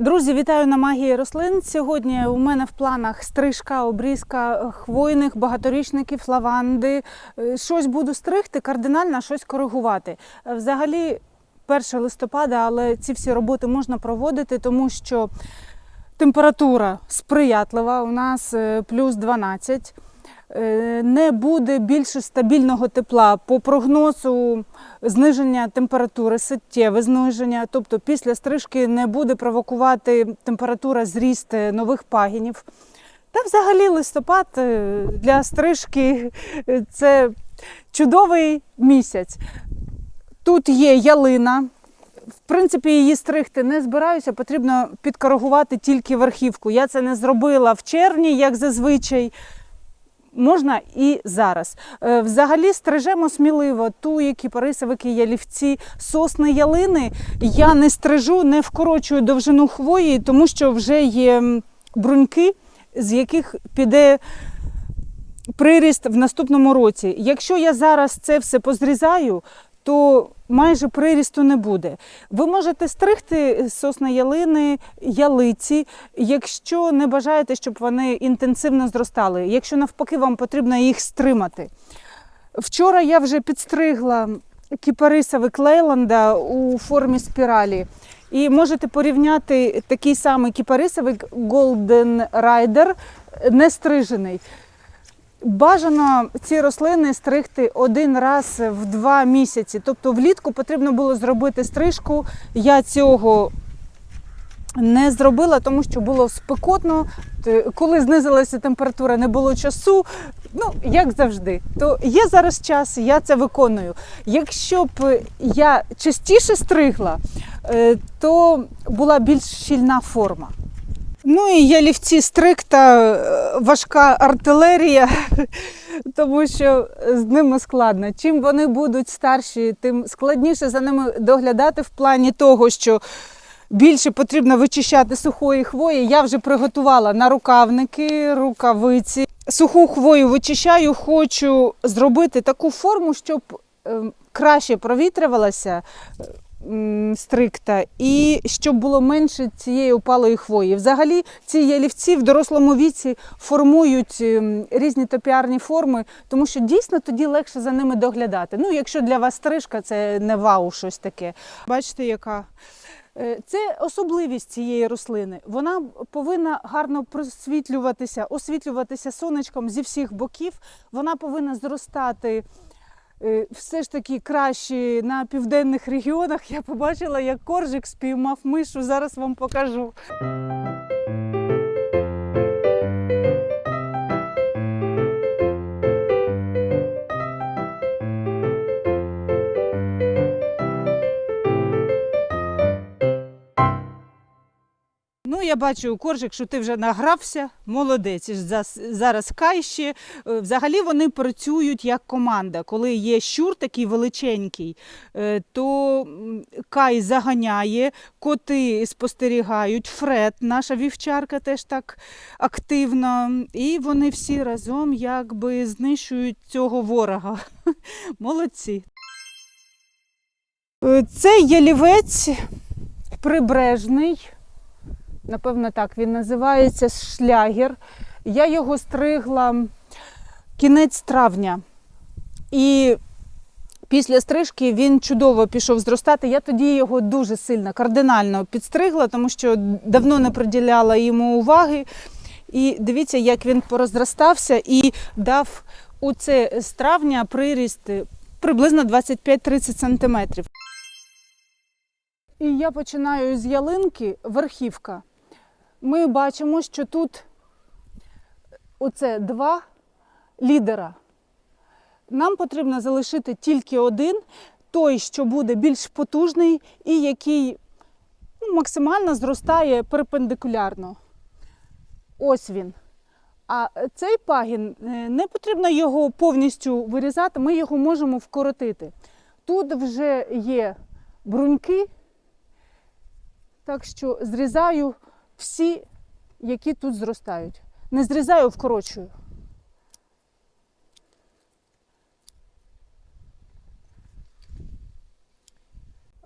Друзі, вітаю на магії рослин. Сьогодні у мене в планах стрижка, обрізка хвойних, багаторічників, лаванди. Е, Щось буду стригти, кардинально щось коригувати. Е, Взагалі, 1 листопада, але ці всі роботи можна проводити, тому що температура сприятлива. У нас е, плюс 12. Е, Не буде більше стабільного тепла. По прогнозу зниження температури, суттєве зниження. Тобто після стрижки не буде провокувати температура зріст е, нових пагінів. Та взагалі листопад е, для стрижки це чудовий місяць. Тут є ялина. В принципі, її стригти не збираюся, потрібно підкоригувати тільки верхівку. Я це не зробила в червні, як зазвичай. Можна і зараз. Е, Взагалі стрижемо сміливо туї, парисовики, ялівці, сосни, ялини. Я не стрижу, не вкорочую довжину хвої, тому що вже є бруньки, з яких піде приріст в наступному році. Якщо я зараз це все позрізаю, то майже прирісту не буде. Ви можете стригти сосни ялини, ялиці, якщо не бажаєте, щоб вони інтенсивно зростали. Якщо навпаки вам потрібно їх стримати. Вчора я вже підстригла кіпарисовик Лейланда у формі спіралі. І можете порівняти такий самий кіпарисовик Golden Rider, не стрижений. Бажано ці рослини стригти один раз в два місяці. Тобто влітку потрібно було зробити стрижку. Я цього не зробила, тому що було спекотно. Коли знизилася температура, не було часу. Ну, як завжди, то є зараз час, я це виконую. Якщо б я частіше стригла, е, то була більш щільна форма. Ну і ялівці стрикта, е, важка артилерія, тому що з ними складно. Чим вони будуть старші, тим складніше за ними доглядати в плані того, що більше потрібно вичищати сухої хвої. Я вже приготувала нарукавники, рукавиці. Суху хвою вичищаю, хочу зробити таку форму, щоб е, краще провітрювалася стрикта і щоб було менше цієї опалої хвої. Взагалі, ці ялівці в дорослому віці формують ем, різні топіарні форми, тому що дійсно тоді легше за ними доглядати. Ну, якщо для вас стрижка, це не вау, щось таке. Бачите, яка. Е, Це особливість цієї рослини. Вона повинна гарно просвітлюватися, освітлюватися сонечком зі всіх боків. Вона повинна зростати все ж таки краще на південних регіонах. Я побачила, як коржик спіймав мишу. Зараз вам покажу. Я бачу, коржик, що ти вже награвся, молодець. Зараз Кай ще. Взагалі вони працюють як команда. Коли є щур такий величенький, е, то Кай заганяє, коти спостерігають, Фред, наша вівчарка, теж так активно. І вони всі разом якби знищують цього ворога. Молодці. Е, Це ялівець прибережний. Напевно, так він називається шлягер. Я його стригла кінець травня. І після стрижки він чудово пішов зростати. Я тоді його дуже сильно, кардинально підстригла, тому що давно не приділяла йому уваги. І дивіться, як він порозростався і дав у це з травня приріст приблизно 25-30 сантиметрів. І я починаю з ялинки верхівка. Ми бачимо, що тут оце два лідера. Нам потрібно залишити тільки один, той, що буде більш потужний і який ну, максимально зростає перпендикулярно. Ось він. А цей пагін е, не потрібно його повністю вирізати, ми його можемо вкоротити. Тут вже є бруньки, так що зрізаю всі, які тут зростають. Не зрізаю, вкорочую.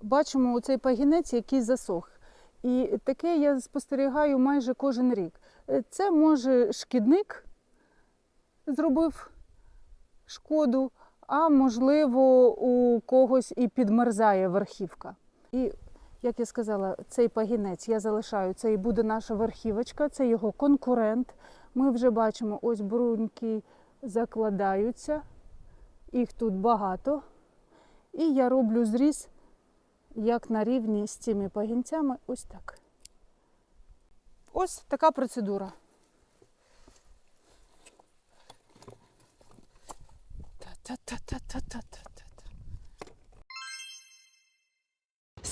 Бачимо оцей пагінець, який засох. І таке я спостерігаю майже кожен рік. Е, Це може шкідник зробив шкоду, а можливо, у когось і підмерзає верхівка. І як я сказала, цей пагінець я залишаю. Це і буде наша верхівочка, це його конкурент. Ми вже бачимо, ось бруньки закладаються, їх тут багато. І я роблю зріз як на рівні з цими пагінцями, ось так. Ось така процедура. Та-та-та-та-та-та-та.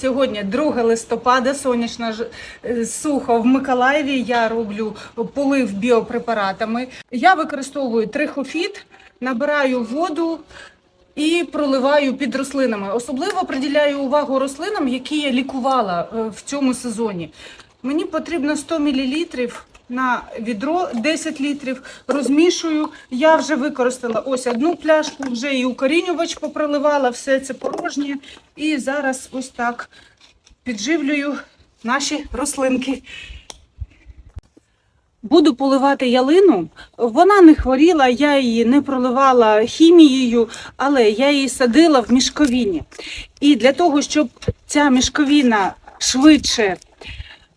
Сьогодні 2 листопада, сонячно ж- е, сухо в Миколаєві. Я роблю полив біопрепаратами. Я використовую трихофіт, набираю воду і проливаю під рослинами. Особливо приділяю увагу рослинам, які я лікувала е, в цьому сезоні. Мені потрібно 100 мл на відро 10 літрів. Розмішую. Я вже використала ось одну пляшку, вже і укорінювач попроливала, все це порожнє. І зараз ось так підживлюю наші рослинки. Буду поливати ялину. Вона не хворіла, я її не проливала хімією, але я її садила в мішковіні. І для того, щоб ця мішковіна швидше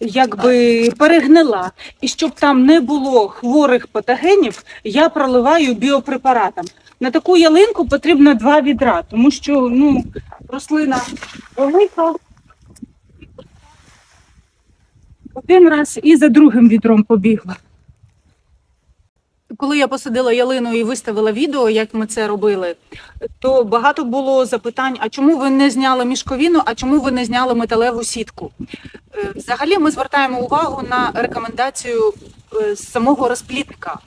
якби перегнила, і щоб там не було хворих патогенів, я проливаю біопрепаратом. На таку ялинку потрібно два відра, тому що ну, рослина велика. Один раз і за другим відром побігла. Коли я посадила ялину і виставила відео, як ми це робили, то багато було запитань: а чому ви не зняли мішковіну, а чому ви не зняли металеву сітку? Е, Взагалі ми звертаємо увагу на рекомендацію е, самого розплідника.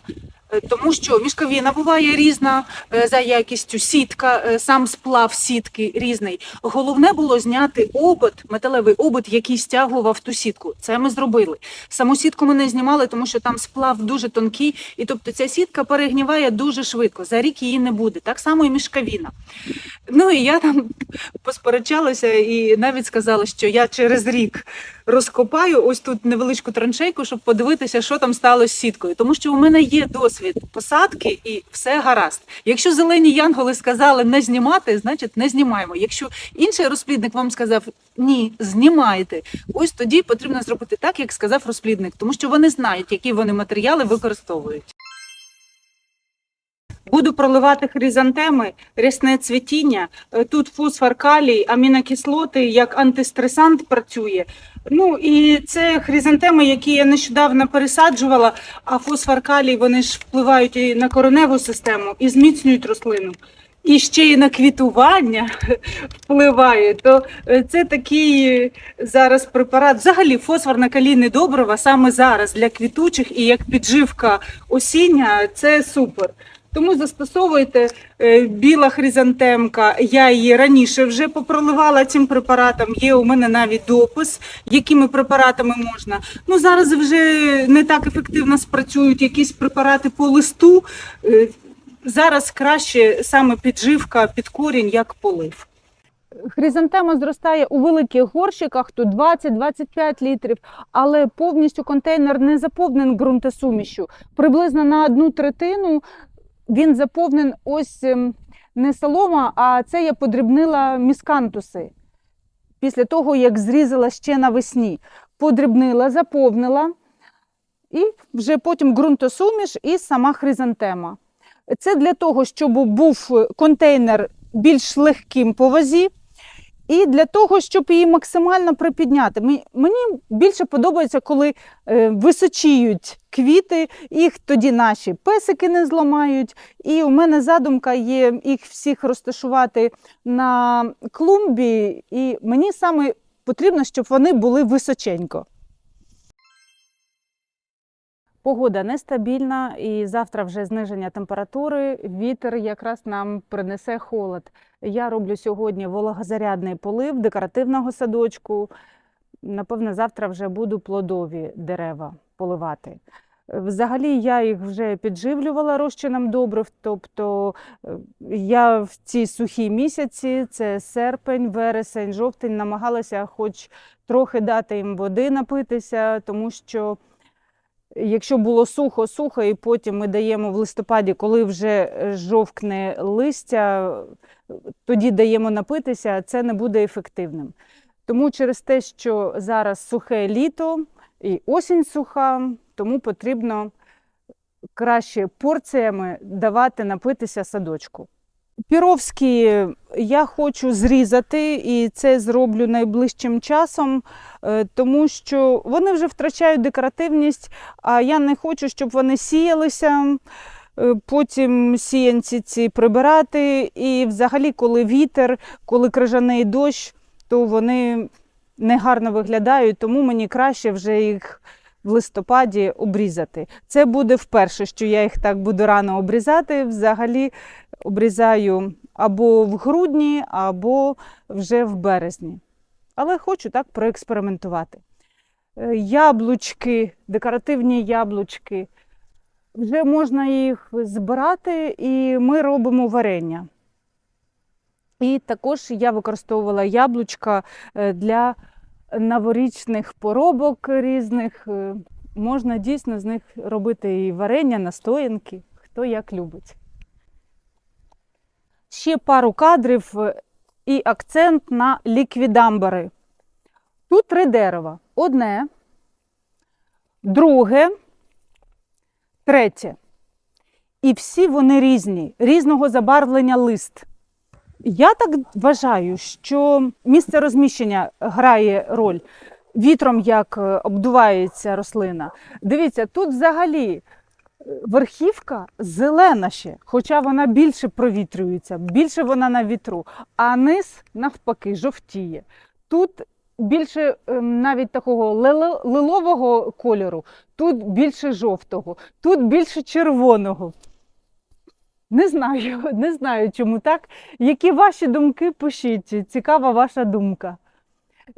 Е, Тому що мішковіна буває різна е, за якістю, сітка, е, сам сплав сітки різний. Головне було зняти обод, металевий обод, який стягував ту сітку. Це ми зробили. Саму сітку ми не знімали, тому що там сплав дуже тонкий, і тобто ця сітка перегніває дуже швидко. За рік її не буде. Так само і мішковіна. Ну і я там посперечалася і навіть сказала, що я через рік розкопаю ось тут невеличку траншейку, щоб подивитися, що там стало з сіткою. Тому що у мене є досвід посадки і все гаразд. Якщо зелені янголи сказали не знімати, значить не знімаємо. Якщо інший розплідник вам сказав ні, знімайте, ось тоді потрібно зробити так, як сказав розплідник, тому що вони знають, які вони матеріали використовують. Буду проливати хризантеми, рясне цвітіння. Е, Тут фосфор, калій, амінокислоти як антистресант працює. Ну і це хризантеми, які я нещодавно пересаджувала, а фосфор, калій вони ж впливають і на кореневу систему і зміцнюють рослину. І ще й на квітування впливає, то е, це такий е, зараз препарат. Взагалі фосфорна калійне добрива саме зараз для квітучих і як підживка осіння це супер. Тому застосовуйте е, біла хризантемка. Я її раніше вже попроливала цим препаратом. Є у мене навіть допис, якими препаратами можна. Ну зараз вже не так ефективно спрацюють якісь препарати по листу. Е, Зараз краще саме підживка під корінь, як полив. Хризантема зростає у великих горщиках, тут 20-25 літрів, але повністю контейнер не заповнений ґрунтосумішю. Приблизно на одну третину він заповнен ось ем, не солома, а це я подрібнила міскантуси. Після того, як зрізала ще навесні. Подрібнила, заповнила, і вже потім ґрунтосуміш і сама хризантема. Це для того, щоб був контейнер більш легким по вазі, і для того, щоб її максимально припідняти. Мені- більше подобається, коли е, височіють квіти, їх тоді наші песики не зламають. І у мене задумка є їх всіх розташувати на клумбі, і мені саме потрібно, щоб вони були височенько. Погода нестабільна, і завтра вже зниження температури. Вітер якраз нам принесе холод. Я роблю сьогодні вологозарядний полив декоративного садочку. Напевно, завтра вже буду плодові дерева поливати. Взагалі я їх вже підживлювала розчином добрив, тобто е, я в ці сухі місяці, це серпень, вересень, жовтень, намагалася хоч трохи дати їм води напитися, тому що якщо було сухо, сухо, і потім ми даємо в листопаді, коли вже е, жовкне листя, тоді даємо напитися, це не буде ефективним. Тому через те, що зараз сухе літо і осінь суха, тому потрібно краще порціями давати напитися садочку. Піровські я хочу зрізати, і це зроблю найближчим часом, е, тому що вони вже втрачають декоративність, а я не хочу, щоб вони сіялися. е, Потім сіянці ці прибирати, і взагалі, коли вітер, коли крижаний дощ, то вони негарно виглядають, тому мені краще вже їх в листопаді обрізати. Це буде вперше, що я їх так буду рано обрізати. Взагалі обрізаю або в грудні, або вже в березні. Але хочу так проекспериментувати. Е, Яблучки, декоративні яблучки. Вже можна їх збирати, і ми робимо варення. І також я використовувала яблучка е, для новорічних поробок різних. Е, Можна дійсно з них робити і варення, настоянки, хто як любить. Ще пару кадрів е, і акцент на ліквідамбари. Тут три дерева. Одне, друге, третє. І всі вони різні, різного забарвлення лист. Я так вважаю, що місце розміщення грає роль вітром, як е, обдувається рослина. Дивіться, тут взагалі верхівка зелена ще, хоча вона більше провітрюється, більше вона на вітру, а низ навпаки жовтіє. Тут більше ем, навіть такого лилового кольору, тут більше жовтого, тут більше червоного. Не знаю, не знаю, чому так. Які ваші думки пишіть. Цікава ваша думка.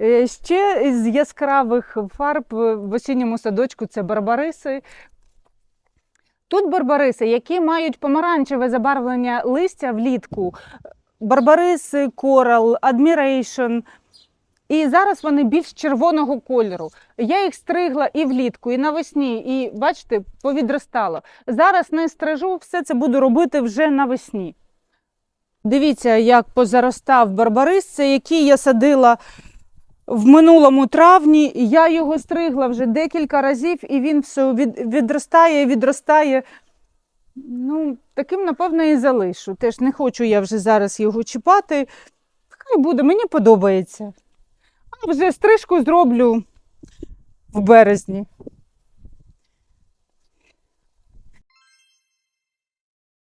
Е, Ще з яскравих фарб в осінньому садочку це барбариси. Тут барбариси, які мають помаранчеве забарвлення листя влітку. Барбариси, корал, адмірейшн. І зараз вони більш червоного кольору. Я їх стригла і влітку, і навесні, і бачите, повідростало. Зараз не стрижу, все це буду робити вже навесні. Дивіться, як позаростав барбарис, це який я садила в минулому травні. Я його стригла вже декілька разів, і він все від, відростає, відростає. Ну, таким, напевно, і залишу. Теж не хочу я вже зараз його чіпати. Хай буде, мені подобається. А вже стрижку зроблю в березні.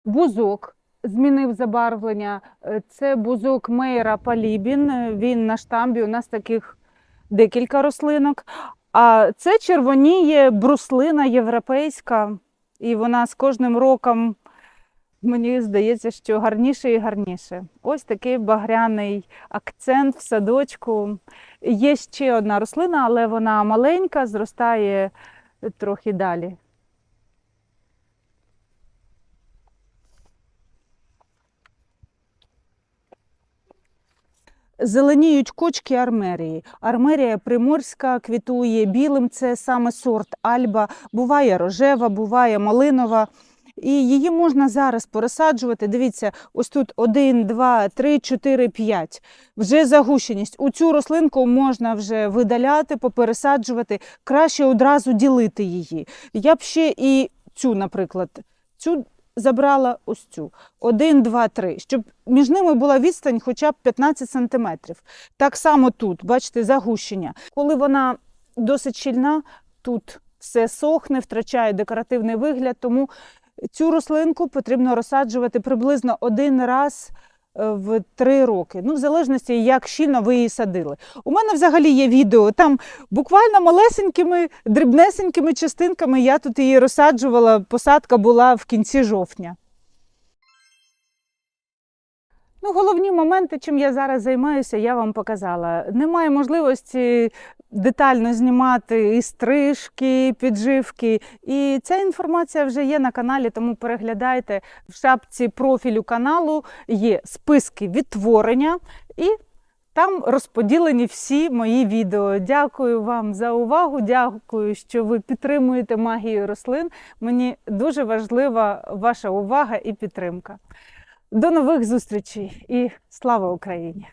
Бузок змінив забарвлення. Е, Це бузок Мейра Палібін. Він на штамбі. У нас таких декілька рослинок. А це червоніє бруслина європейська, і вона з кожним роком, мені здається, що гарніше і гарніше. Ось такий багряний акцент в садочку. Є ще одна рослина, але вона маленька, зростає трохи далі. Зеленіють кочки армерії. Армерія приморська квітує білим, це саме сорт альба. Буває рожева, буває малинова. І її можна зараз пересаджувати. Дивіться, ось тут 1, 2, 3, 4, 5. Вже загущеність. У цю рослинку можна вже видаляти, попересаджувати. Краще одразу ділити її. Я б ще і цю, наприклад, цю забрала ось цю. 1, 2, 3, щоб між ними була відстань хоча б 15 сантиметрів. Так само тут, бачите, загущення. Коли вона досить щільна, тут все сохне, втрачає декоративний вигляд, тому цю рослинку потрібно розсаджувати приблизно один раз в три роки. Ну, в залежності, як щільно ви її садили. У мене взагалі є відео, там буквально малесенькими, дрібнесенькими частинками я тут її розсаджувала. Посадка була в кінці жовтня. Ну, головні моменти, чим я зараз займаюся, я вам показала. Немає можливості детально знімати і стрижки, і підживки. І ця інформація вже є на каналі, тому переглядайте в шапці профілю каналу є списки відтворення і там розподілені всі мої відео. Дякую вам за увагу. Дякую, що ви підтримуєте магію рослин. Мені дуже важлива ваша увага і підтримка. До нових зустрічей і слава Україні!